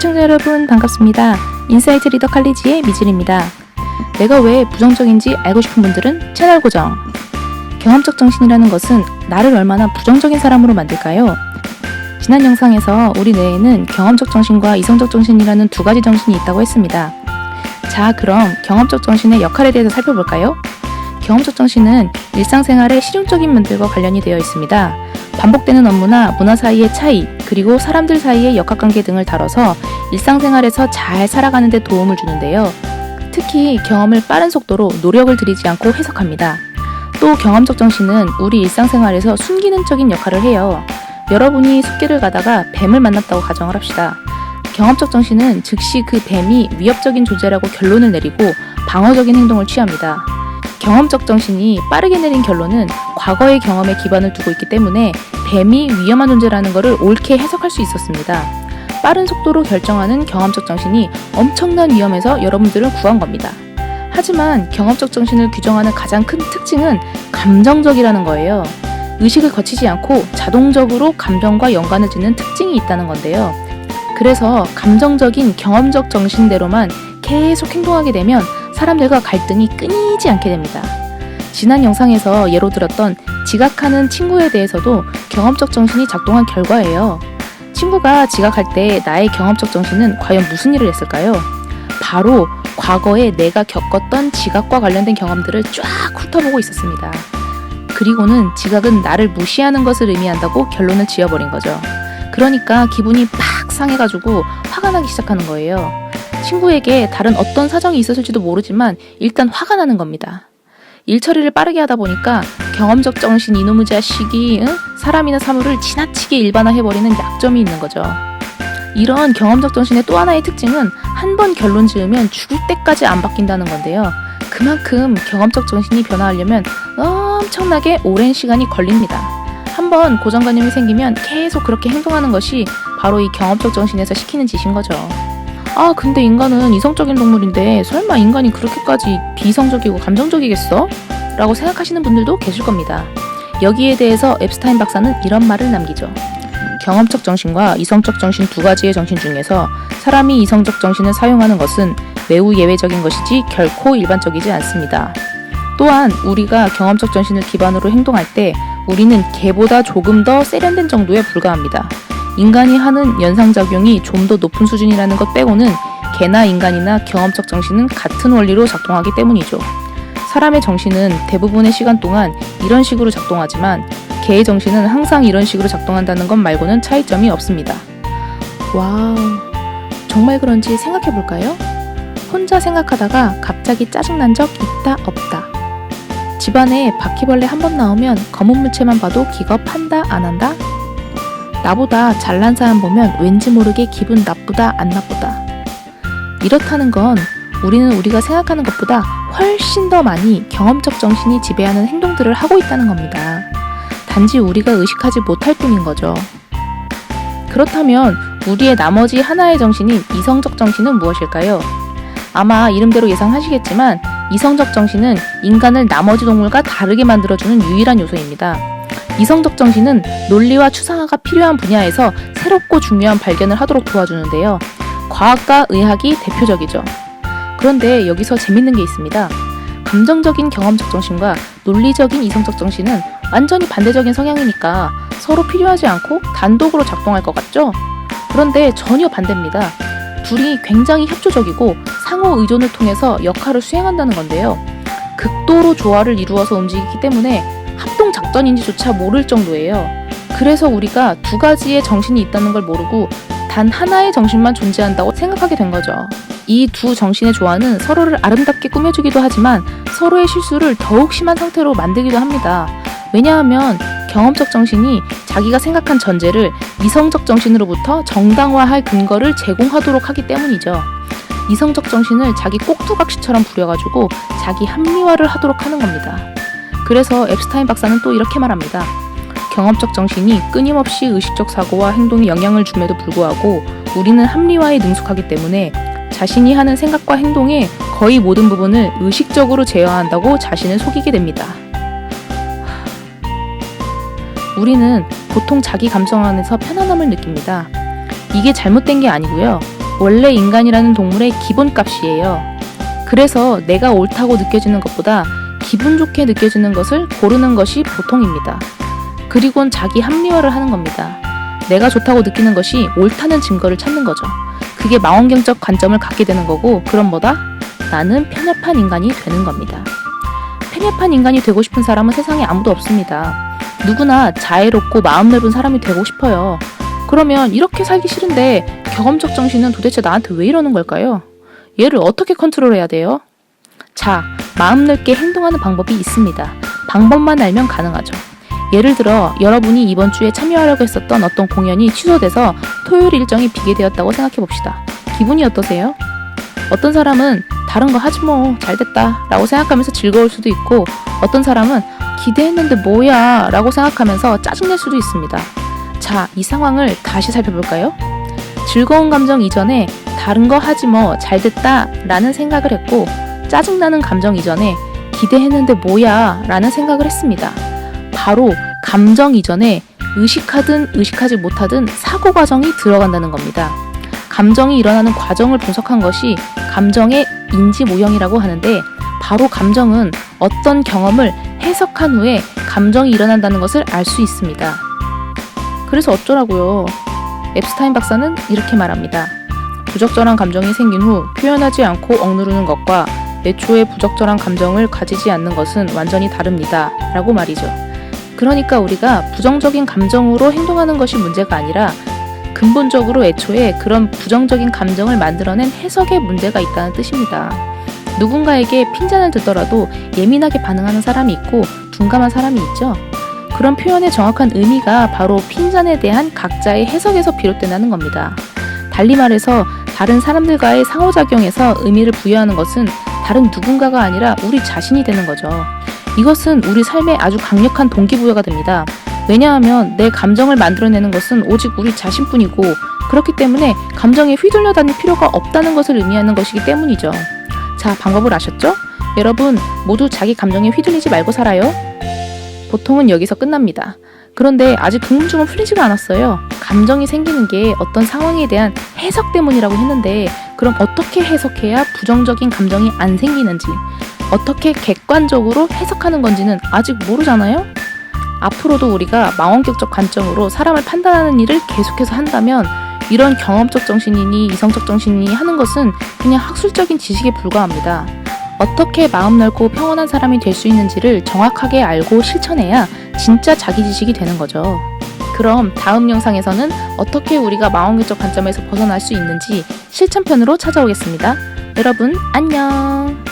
시청자 여러분 반갑습니다. 인사이트 리더 칼리지의 미질입니다. 내가 왜 부정적인지 알고 싶은 분들은 채널 고정. 경험적 정신이라는 것은 나를 얼마나 부정적인 사람으로 만들까요? 지난 영상에서 우리 뇌에는 경험적 정신과 이성적 정신이라는 두 가지 정신이 있다고 했습니다. 자, 그럼 경험적 정신의 역할에 대해서 살펴볼까요? 경험적 정신은 일상생활의 실용적인 면들과 관련이 되어 있습니다. 반복되는 업무나 문화 사이의 차이, 그리고 사람들 사이의 역학관계 등을 다뤄서 일상생활에서 잘 살아가는 데 도움을 주는데요. 특히 경험을 빠른 속도로 노력을 들이지 않고 해석합니다. 또 경험적 정신은 우리 일상생활에서 순기능적인 역할을 해요. 여러분이 숲길을 가다가 뱀을 만났다고 가정을 합시다. 경험적 정신은 즉시 그 뱀이 위협적인 존재라고 결론을 내리고 방어적인 행동을 취합니다. 경험적 정신이 빠르게 내린 결론은 과거의 경험에 기반을 두고 있기 때문에 뱀이 위험한 존재라는 것을 옳게 해석할 수 있었습니다. 빠른 속도로 결정하는 경험적 정신이 엄청난 위험에서 여러분들을 구한 겁니다. 하지만 경험적 정신을 규정하는 가장 큰 특징은 감정적이라는 거예요. 의식을 거치지 않고 자동적으로 감정과 연관을 짓는 특징이 있다는 건데요. 그래서 감정적인 경험적 정신대로만 계속 행동하게 되면 사람들과 갈등이 끊이지 않게 됩니다. 지난 영상에서 예로 들었던 지각하는 친구에 대해서도 경험적 정신이 작동한 결과예요. 친구가 지각할 때 나의 경험적 정신은 과연 무슨 일을 했을까요? 바로 과거에 내가 겪었던 지각과 관련된 경험들을 쫙 훑어보고 있었습니다. 그리고는 지각은 나를 무시하는 것을 의미한다고 결론을 지어버린 거죠. 그러니까 기분이 팍 상해가지고 화가 나기 시작하는 거예요. 친구에게 다른 어떤 사정이 있었을지도 모르지만 일단 화가 나는 겁니다. 일 처리를 빠르게 하다 보니까 경험적 정신 이놈의 자식이 응? 사람이나 사물을 지나치게 일반화해버리는 약점이 있는 거죠. 이런 경험적 정신의 또 하나의 특징은 한 번 결론 지으면 죽을 때까지 안 바뀐다는 건데요. 그만큼 경험적 정신이 변화하려면 엄청나게 오랜 시간이 걸립니다. 한번 고정관념이 생기면 계속 그렇게 행동하는 것이 바로 이 경험적 정신에서 시키는 짓인 거죠. 아, 근데 인간은 이성적인 동물인데 설마 인간이 그렇게까지 비이성적이고 감정적이겠어? 라고 생각하시는 분들도 계실 겁니다. 여기에 대해서 앱스타인 박사는 이런 말을 남기죠. 경험적 정신과 이성적 정신 두 가지의 정신 중에서 사람이 이성적 정신을 사용하는 것은 매우 예외적인 것이지 결코 일반적이지 않습니다. 또한 우리가 경험적 정신을 기반으로 행동할 때 우리는 개보다 조금 더 세련된 정도에 불과합니다. 인간이 하는 연상작용이 좀 더 높은 수준이라는 것 빼고는 개나 인간이나 경험적 정신은 같은 원리로 작동하기 때문이죠. 사람의 정신은 대부분의 시간 동안 이런 식으로 작동하지만 개의 정신은 항상 이런 식으로 작동한다는 것 말고는 차이점이 없습니다. 와우, 정말 그런지 생각해 볼까요? 혼자 생각하다가 갑자기 짜증난 적 있다 없다. 집안에 바퀴벌레 한 번 나오면 검은 물체만 봐도 기겁한다 안 한다? 나보다 잘난 사람 보면 왠지 모르게 기분 나쁘다 안 나쁘다. 이렇다는 건 우리는 우리가 생각하는 것보다 훨씬 더 많이 경험적 정신이 지배하는 행동들을 하고 있다는 겁니다. 단지 우리가 의식하지 못할 뿐인 거죠. 그렇다면 우리의 나머지 하나의 정신인 이성적 정신은 무엇일까요? 아마 이름대로 예상하시겠지만 이성적 정신은 인간을 나머지 동물과 다르게 만들어주는 유일한 요소입니다. 이성적 정신은 논리와 추상화가 필요한 분야에서 새롭고 중요한 발견을 하도록 도와주는데요. 과학과 의학이 대표적이죠. 그런데 여기서 재밌는 게 있습니다. 감정적인 경험적 정신과 논리적인 이성적 정신은 완전히 반대적인 성향이니까 서로 필요하지 않고 단독으로 작동할 것 같죠? 그런데 전혀 반대입니다. 둘이 굉장히 협조적이고 상호 의존을 통해서 역할을 수행한다는 건데요. 극도로 조화를 이루어서 움직이기 때문에 합동 작전인지조차 모를 정도예요. 그래서 우리가 두 가지의 정신이 있다는 걸 모르고 단 하나의 정신만 존재한다고 생각하게 된 거죠. 이 두 정신의 조화는 서로를 아름답게 꾸며주기도 하지만 서로의 실수를 더욱 심한 상태로 만들기도 합니다. 왜냐하면 경험적 정신이 자기가 생각한 전제를 이성적 정신으로부터 정당화할 근거를 제공하도록 하기 때문이죠. 이성적 정신을 자기 꼭두각시처럼 부려가지고 자기 합리화를 하도록 하는 겁니다. 그래서 앱스타인 박사는 또 이렇게 말합니다. 경험적 정신이 끊임없이 의식적 사고와 행동에 영향을 줌에도 불구하고 우리는 합리화에 능숙하기 때문에 자신이 하는 생각과 행동의 거의 모든 부분을 의식적으로 제어한다고 자신을 속이게 됩니다. 우리는 보통 자기 감정 안에서 편안함을 느낍니다. 이게 잘못된 게 아니고요. 원래 인간이라는 동물의 기본값이에요. 그래서 내가 옳다고 느껴지는 것보다 기분 좋게 느껴지는 것을 고르는 것이 보통입니다. 그리곤 자기 합리화를 하는 겁니다. 내가 좋다고 느끼는 것이 옳다는 증거를 찾는 거죠. 그게 망원경적 관점을 갖게 되는 거고, 그럼 뭐다? 나는 편협한 인간이 되는 겁니다. 편협한 인간이 되고 싶은 사람은 세상에 아무도 없습니다. 누구나 자애롭고 마음 넓은 사람이 되고 싶어요. 그러면 이렇게 살기 싫은데 경험적 정신은 도대체 나한테 왜 이러는 걸까요? 얘를 어떻게 컨트롤해야 돼요? 자, 마음 넓게 행동하는 방법이 있습니다. 방법만 알면 가능하죠. 예를 들어 여러분이 이번 주에 참여하려고 했었던 어떤 공연이 취소돼서 토요일 일정이 비게 되었다고 생각해 봅시다. 기분이 어떠세요? 어떤 사람은 다른 거 하지 뭐 잘됐다 라고 생각하면서 즐거울 수도 있고 어떤 사람은 기대했는데 뭐야 라고 생각하면서 짜증낼 수도 있습니다. 자, 이 상황을 다시 살펴볼까요? 즐거운 감정 이전에 다른 거 하지 뭐 잘됐다 라는 생각을 했고 짜증나는 감정 이전에 기대했는데 뭐야 라는 생각을 했습니다. 바로 감정 이전에 의식하든 의식하지 못하든 사고 과정이 들어간다는 겁니다. 감정이 일어나는 과정을 분석한 것이 감정의 인지 모형이라고 하는데 바로 감정은 어떤 경험을 해석한 후에 감정이 일어난다는 것을 알 수 있습니다. 그래서 어쩌라고요? 앱스타인 박사는 이렇게 말합니다. 부적절한 감정이 생긴 후 표현하지 않고 억누르는 것과 애초에 부적절한 감정을 가지지 않는 것은 완전히 다릅니다. 라고 말이죠. 그러니까 우리가 부정적인 감정으로 행동하는 것이 문제가 아니라 근본적으로 애초에 그런 부정적인 감정을 만들어낸 해석에 문제가 있다는 뜻입니다. 누군가에게 핀잔을 듣더라도 예민하게 반응하는 사람이 있고 둔감한 사람이 있죠. 그런 표현의 정확한 의미가 바로 핀잔에 대한 각자의 해석에서 비롯된다는 겁니다. 달리 말해서 다른 사람들과의 상호작용에서 의미를 부여하는 것은 다른 누군가가 아니라 우리 자신이 되는 거죠. 이것은 우리 삶에 아주 강력한 동기부여가 됩니다. 왜냐하면 내 감정을 만들어내는 것은 오직 우리 자신뿐이고 그렇기 때문에 감정에 휘둘려 다닐 필요가 없다는 것을 의미하는 것이기 때문이죠. 자, 방법을 아셨죠? 여러분 모두 자기 감정에 휘둘리지 말고 살아요. 보통은 여기서 끝납니다. 그런데 아직 궁금증은 풀리지가 않았어요. 감정이 생기는 게 어떤 상황에 대한 해석 때문이라고 했는데 그럼 어떻게 해석해야 부정적인 감정이 안 생기는지 어떻게 객관적으로 해석하는 건지는 아직 모르잖아요? 앞으로도 우리가 망원격적 관점으로 사람을 판단하는 일을 계속해서 한다면 이런 경험적 정신이니 이성적 정신이니 하는 것은 그냥 학술적인 지식에 불과합니다. 어떻게 마음 넓고 평온한 사람이 될 수 있는지를 정확하게 알고 실천해야 진짜 자기 지식이 되는 거죠. 그럼 다음 영상에서는 어떻게 우리가 망원경적 관점에서 벗어날 수 있는지 실천편으로 찾아오겠습니다. 여러분, 안녕!